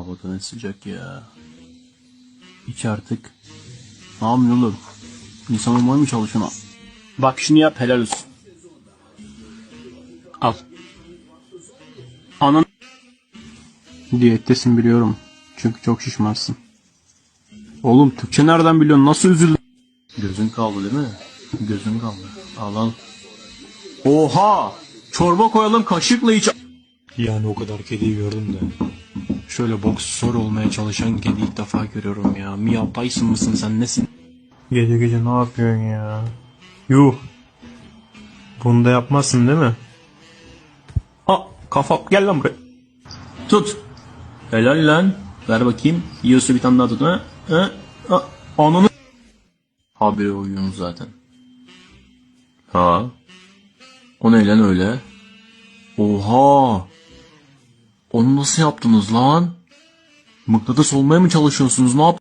Havada ne sıcak ya. İç artık. Ne yapıyorsun oğlum? İnsan olmaya mı çalışıyorsun? Bak şunu yap helal olsun. Al. Anan. Diyettesin biliyorum. Çünkü çok şişmansın. Oğlum Türkçe nereden biliyorsun? Nasıl üzüldün? Gözün kaldı değil mi? Gözün kaldı. Al al. Oha! Çorba koyalım kaşıkla iç. Yani o kadar kediyi gördüm de. Şöyle boksör olmaya çalışan kedi ilk defa görüyorum ya. Mia Tyson mısın sen nesin? Gece gece ne yapıyorsun ya? Yuh. Bunu da yapmazsın değil mi? Aa kafam gel lan buraya. Tut. Helal lan. Ver bakayım. Yiyorsa bir tane daha tut. Ha? Ha? Ha? Ananı. Habire uyuyorsun zaten. Ha? O ne lan öyle? Oha. Onu nasıl yaptınız lan? Mıknatıs olmaya mı çalışıyorsunuz? Ne yap?